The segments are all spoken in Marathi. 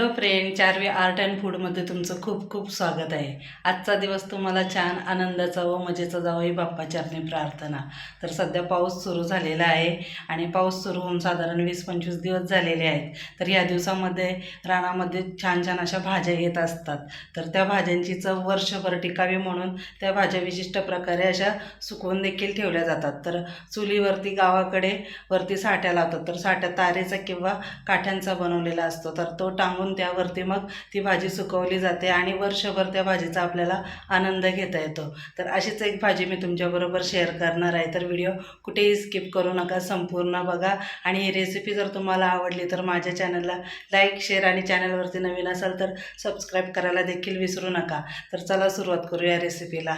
Hello friend Charvi art and फूडमध्ये तुमचं खूप खूप स्वागत आहे. आजचा दिवस तुम्हाला छान आनंदाचा व मजेचा जावं ही बाप्पाचरणी प्रार्थना. तर सध्या पाऊस सुरू झालेला आहे आणि पाऊस सुरू होऊन साधारण वीस पंचवीस दिवस झालेले आहेत. तर या दिवसामध्ये रानामध्ये छान छान अशा भाज्या येत असतात. तर त्या भाज्यांची चव वर्षभर टिकावी म्हणून त्या भाज्या विशिष्ट प्रकारे अशा सुकवून देखील ठेवल्या जातात. तर चुलीवरती गावाकडे वरती साठ्या लावतात. तर साठ्या तारेचा किंवा काठ्यांचा बनवलेला असतो. तर तो टांगून त्यावरती मग ती भाजी सुकवली जाते आणि वर्षभर त्या भाजीचा आपल्याला आनंद घेता येतो. तर अशीच एक भाजी मी तुमच्याबरोबर शेअर करणार आहे. तर व्हिडिओ कुठेही स्किप करू नका संपूर्ण बघा. आणि ही रेसिपी जर तुम्हाला आवडली तर माझ्या चॅनलला लाईक शेअर आणि चॅनलवरती नवीन असाल तर सबस्क्राईब करायला देखील विसरू नका. तर चला सुरुवात करूया रेसिपीला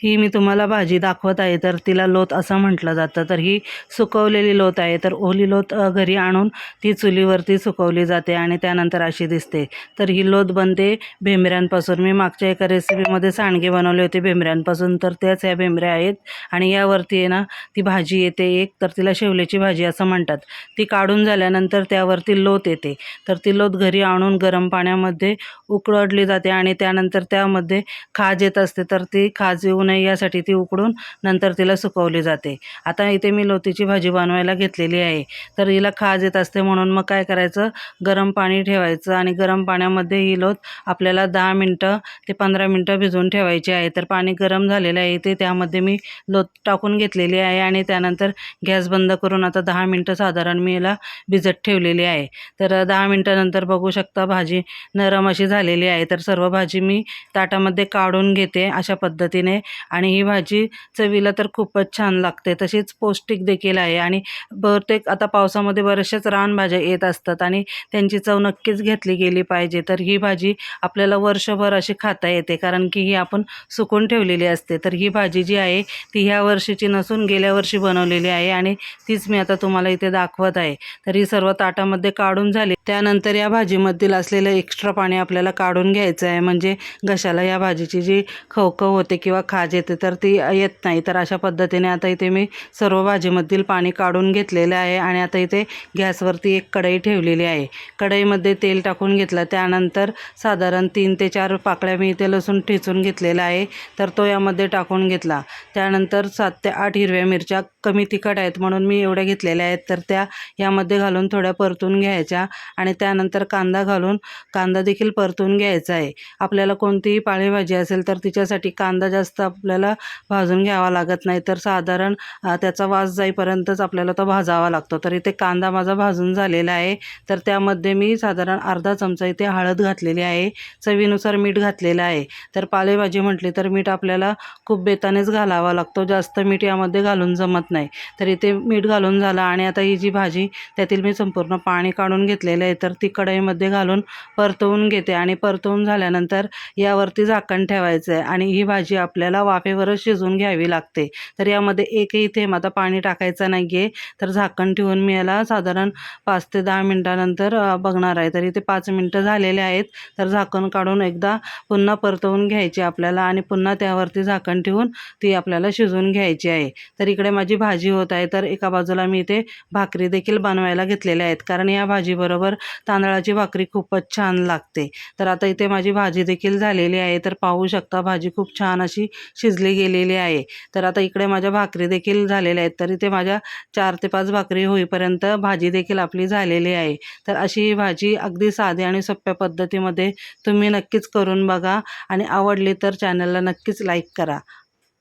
ही मी तुम्हाला भाजी दाखवत आहे तर तिला लोत असं म्हटलं जातं. तर ही सुकवलेली लोत आहे तर ओली लोत घरी आणून ती चुलीवरती सुकवली जाते आणि त्यानंतर अशी दिसते. तर ही लोत बनते भेंबऱ्यांपासून. मी मागच्या एका रेसिपीमध्ये सांडगे बनवले होते भेंबऱ्यांपासून तर त्याच ह्या भेंबऱ्या आहेत आणि यावरती आहे ना ती भाजी येते एक तर तिला शेवल्याची भाजी असं म्हणतात. ती काढून झाल्यानंतर त्यावरती लोत येते. तर ती लोत घरी आणून गरम पाण्यामध्ये उकळडली जाते आणि त्यानंतर त्यामध्ये खाज येत असते. तर ती खाज येऊन नये यासाठी ती उकडून नंतर तिला सुकवली जाते. आता इथे मी लोतीची भाजी बनवायला घेतलेली आहे. तर हिला खाज येत असते म्हणून मग काय करायचं? गरम पाणी ठेवायचं आणि गरम पाण्यामध्ये ही लोत आपल्याला दहा मिनटं ते पंधरा मिनटं भिजवून ठेवायची आहे. तर पाणी गरम झालेलं आहे ते त्यामध्ये मी लोत टाकून घेतलेली आहे आणि त्यानंतर गॅस बंद करून आता दहा मिनटं साधारण मी याला भिजत ठेवलेली आहे. तर दहा मिनटानंतर बघू शकता भाजी नरम अशी झालेली आहे. तर सर्व भाजी मी ताटामध्ये काढून घेते अशा पद्धतीने. आणि ही भाजी चवीला तर खूपच छान लागते. तशीच पौष्टिक देखील आहे. आणि बहुतेक आता पावसामध्ये बऱ्याचशाच रानभाज्या येत असतात आणि त्यांची चव नक्कीच घेतली गेली पाहिजे. तर ही भाजी आपल्याला वर्षभर अशी खाता येते. कारण की ही आपण सुकून ठेवलेली असते. तर ही भाजी जी आहे ती ह्या वर्षीची नसून गेल्या वर्षी बनवलेली आहे आणि तीच मी आता तुम्हाला इथे दाखवत आहे. तर ही सर्व ताटामध्ये काढून झाली त्यानंतर या भाजीमधील असलेलं एक्स्ट्रा पाणी आपल्याला काढून घ्यायचं आहे. म्हणजे घशाला या भाजीची जी खवखव होते किंवा खाज येते तर ती येत नाही. तर अशा पद्धतीने आता इथे मी सर्व भाजीमधील पाणी काढून घेतलेलं आहे आणि आता इथे गॅसवरती एक कढई ठेवलेली आहे. कढईमध्ये तेल टाकून घेतलं. त्यानंतर साधारण तीन ते चार पाकळ्या मी इथे लसूण ठेचून घेतलेला आहे. तर तो यामध्ये टाकून घेतला. त्यानंतर सात ते आठ हिरव्या मिरच्या कमी तिखट आहेत म्हणून मी एवढ्या घेतलेल्या आहेत. तर त्या यामध्ये घालून थोड्या परतून घ्यायच्या. आणि त्यानंतर कांदा घालून कांदा देखील परतून घ्यायचा आहे. आपल्याला कोणतीही पालेभाजी असेल तर तिच्यासाठी कांदा जास्त आपल्याला भाजून घ्यावा लागत नाही. तर साधारण त्याचा वास जाईपर्यंतच आपल्याला तो भाजावा लागतो. तर इथे कांदा माझा भाजून झालेला आहे. तर त्यामध्ये मी साधारण अर्धा चमचा इथे हळद घातलेली आहे. चवीनुसार मीठ घातलेलं आहे. तर पालेभाजी म्हटली तर मीठ आपल्याला खूप बेतानेच घालावा लागतो. जास्त मीठ यामध्ये घालून जमत नाही. तर इथे मीठ घालून झालं आणि आता ही जी भाजी त्यातील मी संपूर्ण पाणी काढून घेतलेलं आहे तर ती कढईमध्ये घालून परतवून घेते. आणि परतवून झाल्यानंतर यावरती झाकण ठेवायचं आहे आणि ही भाजी आपल्याला वाफेवरच शिजवून घ्यावी लागते. तर यामध्ये एकही थेंब आता पाणी टाकायचं नाही आहे तर झाकण ठेवून मी याला साधारण पाच ते दहा मिनटानंतर बघणार आहे. तर इथे पाच मिनटं झालेले आहेत. तर झाकण काढून एकदा पुन्हा परतवून घ्यायची आपल्याला आणि पुन्हा त्यावरती झाकण ठेवून ती आपल्याला शिजवून घ्यायची आहे. तर इकडे माझी भाजी होत आहे. तर एका बाजूला मी इथे भाकरी देखील बनवायला घेतलेल्या आहेत. कारण या भाजीबरोबर तांदळाची भाकरी खूपच छान लागते. तर आता इथे माझी भाजी देखील झालेली आहे. तर पाहू शकता भाजी खूप छान अशी शिजली गेलेली आहे. तर आता इकडे माझ्या भाकरी देखील झालेल्या आहेत. तर इथे माझ्या चार ते पाच भाकरी होईपर्यंत भाजी देखील आपली झालेली आहे. तर अशी ही भाजी अगदी साधी आणि सोप्या पद्धतीमध्ये तुम्ही नक्कीच करून बघा आणि आवडली तर चॅनलला नक्कीच लाईक करा.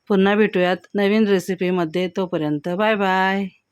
पुन्हा भेटूयात नवीन रेसिपीमध्ये तोपर्यंत बाय बाय.